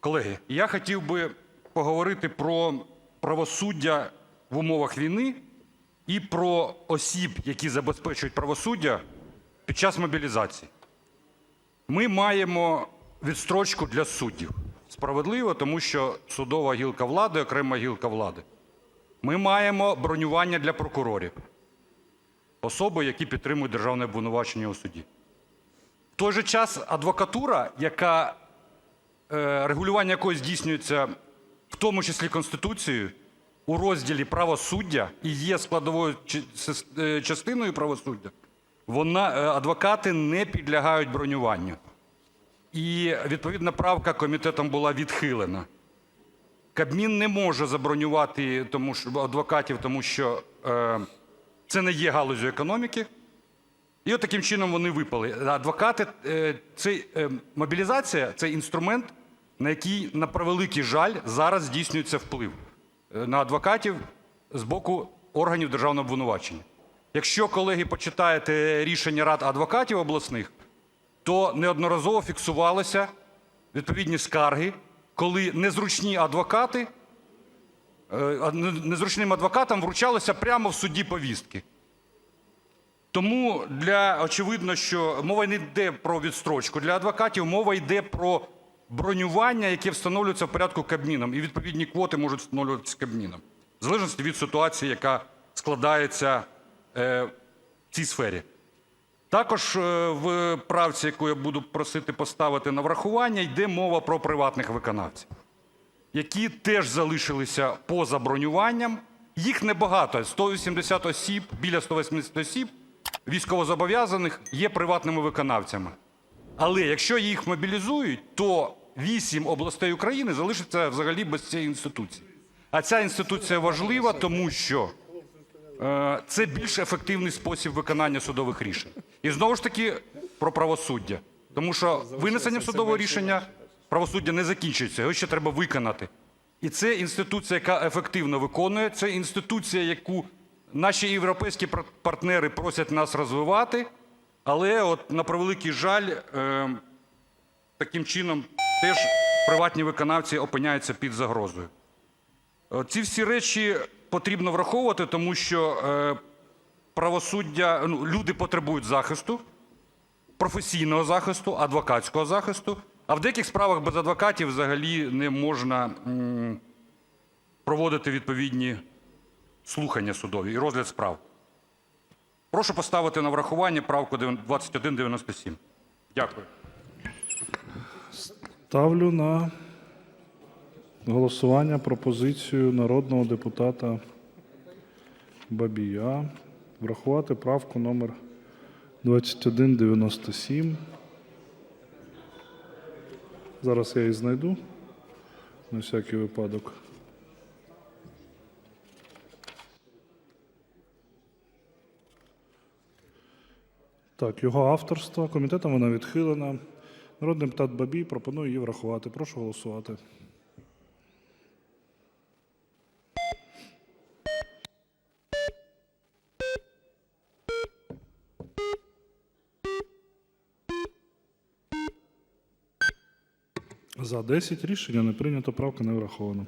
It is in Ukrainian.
Колеги, я хотів би поговорити про правосуддя в умовах війни і про осіб, які забезпечують правосуддя під час мобілізації. Ми маємо відстрочку для суддів. Справедливо, тому що судова гілка влади, окрема гілка влади. Ми маємо бронювання для прокурорів, особи, які підтримують державне обвинувачення у суді. В той же час адвокатура, яка регулювання якої здійснюється в тому числі Конституцією у розділі правосуддя і є складовою е, частиною правосуддя, вона, е, адвокати не підлягають бронюванню. І відповідна правка комітетом була відхилена. Кабмін не може забронювати тому, що, адвокатів, тому що е, це не є галузю економіки. І от таким чином вони випали. Адвокати, е, це, е, мобілізація це інструмент, на який, на превеликий жаль, зараз здійснюється вплив е, на адвокатів з боку органів державного обвинувачення. Якщо, колеги, почитаєте рішення рад адвокатів обласних, то неодноразово фіксувалися відповідні скарги, коли незручні адвокати, е, незручним адвокатам вручалися прямо в суді повістки. Тому для очевидно, що мова не йде про відстрочку для адвокатів, мова йде про бронювання, яке встановлюється в порядку Кабміном, і відповідні квоти можуть встановлюватися Кабміном, в залежності від ситуації, яка складається е, в цій сфері. Також е, в правці, яку я буду просити поставити на врахування, йде мова про приватних виконавців, які теж залишилися поза бронюванням. Їх небагато 180 осіб, біля 180 осіб військовозобов'язаних є приватними виконавцями. Але якщо їх мобілізують, то 8 областей України залишаться взагалі без цієї інституції. А ця інституція важлива, тому що Е, це більш ефективний спосіб виконання судових рішень. І знову ж таки про правосуддя. Тому що винесенням судового рішення правосуддя не закінчується, його ще треба виконати. І це інституція, яка ефективно виконує, це інституція, яку наші європейські пар- партнери просять нас розвивати, але от на превеликий жаль, е, таким чином теж приватні виконавці опиняються під загрозою. Е, Ці всі речі потрібно враховувати, тому що е, правосуддя, ну, люди потребують захисту, професійного захисту, адвокатського захисту. А в деяких справах без адвокатів взагалі не можна проводити відповідні слухання судові і розгляд справ. Прошу поставити на врахування правку 2197. Дякую. Ставлю на голосування пропозицію народного депутата Бабія врахувати правку номер 2197. Зараз я її знайду на всякий випадок. Так, його авторство. Комітетом вона відхилена. Народний депутат Бабій пропонує її врахувати. Прошу голосувати. За 10 рішення не прийнято, правка не врахована.